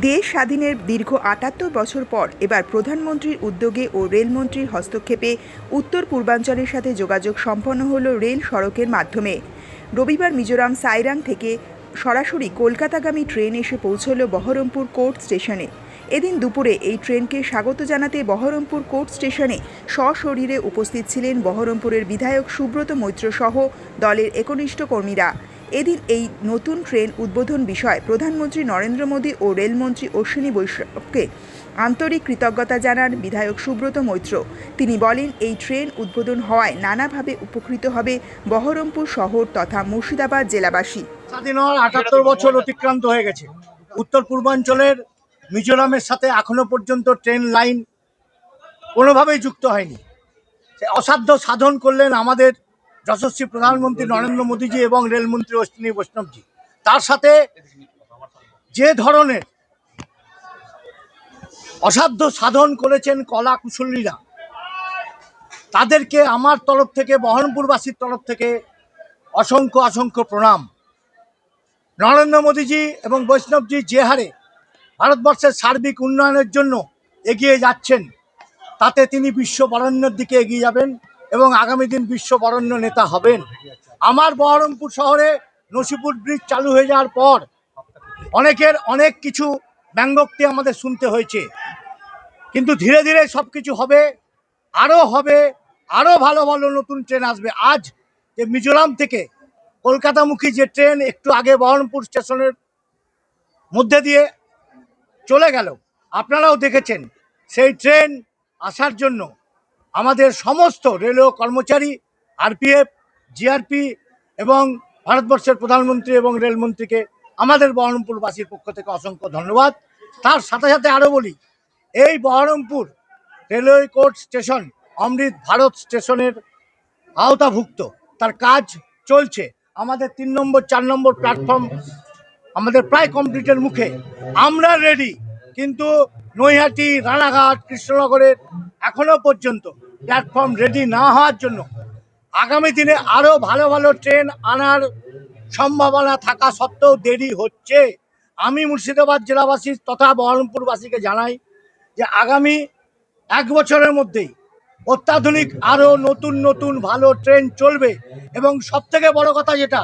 দেশ স্বাধীনের দীর্ঘ আটাত্তর বছর পর এবার প্রধানমন্ত্রীর উদ্যোগে ও রেলমন্ত্রীর হস্তক্ষেপে উত্তর পূর্বাঞ্চলের সাথে যোগাযোগ সম্পন্ন হল রেল সড়কের মাধ্যমে। রবিবার মিজোরাম সাইরাং থেকে সরাসরি কলকাতাগামী ট্রেন এসে পৌঁছল বহরমপুর কোর্ট স্টেশনে। এদিন দুপুরে এই ট্রেনকে স্বাগত জানাতে বহরমপুর কোর্ট স্টেশনে সশরীরে উপস্থিত ছিলেন বহরমপুরের বিধায়ক সুব্রত মৈত্র সহ দলের একনিষ্ঠ কর্মীরা। এদিন এই নতুন ট্রেন উদ্বোধন বিষয়ে প্রধানমন্ত্রী নরেন্দ্র মোদী ও রেলমন্ত্রী অশ্বিনী বৈষ্ণবকে আন্তরিক কৃতজ্ঞতা জানান বিধায়ক সুব্রত মৈত্র। তিনি বলেন, এই ট্রেন উদ্বোধন হওয়ায় নানাভাবে উপকৃত হবে বহরমপুর শহর তথা মুর্শিদাবাদ জেলাবাসী। স্বাধীন হওয়ার আটাত্তর বছর অতিক্রান্ত হয়ে গেছে। উত্তর পূর্বাঞ্চলের মিজোরামের সাথে এখনও পর্যন্ত ট্রেন লাইন কোনোভাবেই যুক্ত হয়নি। অসাধ্য সাধন করলেন আমাদের যশস্বী প্রধানমন্ত্রী নরেন্দ্র মোদীজি এবং রেলমন্ত্রী অশ্বিনী বৈষ্ণবজি। তার সাথে যে ধরনের অসাধ্য সাধন করেছেন কলা কুশলীরা, তাদেরকে আমার তরফ থেকে, বহরমপুরবাসীর তরফ থেকে অসংখ্য অসংখ্য প্রণাম। নরেন্দ্র মোদীজি এবং বৈষ্ণবজি যে হারে ভারতবর্ষের সার্বিক উন্নয়নের জন্য এগিয়ে যাচ্ছেন, তাতে তিনি বিশ্ব বরেণ্যের দিকে এগিয়ে যাবেন। এবং আগামী দিন বিশ্ব বরেণ্য নেতা হবেন। আমার বহরমপুর শহরে নসিপুর ব্রিজ চালু হয়ে যাওয়ার পর অনেকের অনেক কিছু ব্যঙ্গোক্তি আমাদের শুনতে হয়েছে। কিন্তু ধীরে ধীরে সব কিছু হবে আরও হবে আরও ভালো ভালো নতুন ট্রেন আসবে। আজ যে মিজোরাম থেকে কলকাতামুখী যে ট্রেন একটু আগে বহরমপুর স্টেশনের মধ্যে দিয়ে চলে গেল, আপনারাও দেখেছেন সেই ট্রেন আসার জন্য আমাদের সমস্ত রেলওয়ে কর্মচারী, আরপিএফ, জিআরপি এবং ভারতবর্ষের প্রধানমন্ত্রী এবং রেলমন্ত্রীকে আমাদের বহরমপুরবাসীর পক্ষ থেকে অসংখ্য ধন্যবাদ। তার সাথে সাথে আরও বলি, এই Berhampore railway court station Amrit Bharat স্টেশনের আওতাভুক্ত। তার কাজ চলছে। আমাদের তিন নম্বর, চার নম্বর প্ল্যাটফর্ম আমাদের প্রায় কমপ্লিটের মুখে। আমরা রেডি কিন্তু নৈহাটি, রানাঘাট, কৃষ্ণনগরের এখনও পর্যন্ত প্ল্যাটফর্ম রেডি না হওয়ার জন্য আগামী দিনে আরও ভালো ভালো ট্রেন আনার সম্ভাবনা থাকা সত্ত্বেও দেরি হচ্ছে। আমি মুর্শিদাবাদ জেলাবাসী তথা বহরমপুরবাসীকে জানাই যে আগামী এক বছরের মধ্যেই অত্যাধুনিক আরও নতুন নতুন ভালো ট্রেন চলবে এবং সব থেকে বড় কথা যেটা,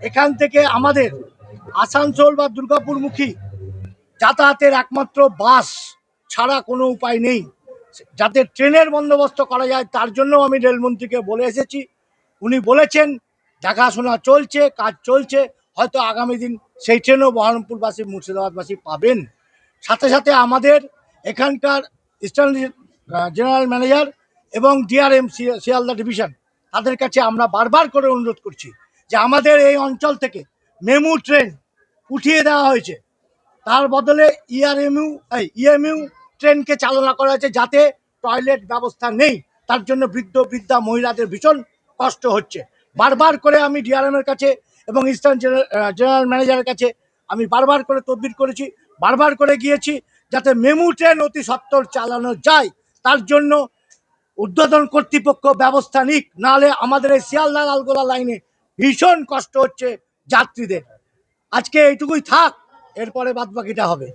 এখান থেকে আমাদের আসানসোল বা দুর্গাপুরমুখী যাতায়াতের একমাত্র বাস ছাড়া কোনো উপায় নেই। যাতে ট্রেনের বন্দোবস্ত করা যায়, তার জন্য আমি রেলমন্ত্রীকে বলে এসেছি। উনি বলেছেন, দেখাশোনা চলছে, কাজ চলছে, হয়তো আগামী দিন সেই ট্রেনও বহরমপুরবাসী, মুর্শিদাবাদবাসী পাবেন। সাথে সাথে আমাদের এখানকার ইস্টার্ন জেনারেল ম্যানেজার এবং ডিআরএম শিয়ালদা ডিভিশন, তাদের কাছে আমরা বারবার করে অনুরোধ করছি যে আমাদের এই অঞ্চল থেকে মেমু ট্রেন উঠিয়ে দেওয়া হয়েছে। তার বদলে ইআরএমইউ ইএমইউ ট্রেনকে চালনা করা হয়েছে যাতে টয়লেট ব্যবস্থা নেই। তার জন্য বৃদ্ধ, বৃদ্ধা, মহিলাদের ভীষণ কষ্ট হচ্ছে। বারবার করে আমি ডিআরএমের কাছে এবং ইস্টার্ন জেনারেল ম্যানেজারের কাছে আমি বারবার করে তদবির করেছি, বারবার করে গিয়েছি যাতে মেমু ট্রেন অতি সত্বর চালানো যায়। তার জন্য উদ্বোধন কর্তৃপক্ষ ব্যবস্থা নিক, নাহলে আমাদের এই শিয়ালদা লালগোলা লাইনে ভীষণ কষ্ট হচ্ছে যাত্রীদের। আজকে এইটুকুই থাক, এরপরে বাদবাকিটা হবে।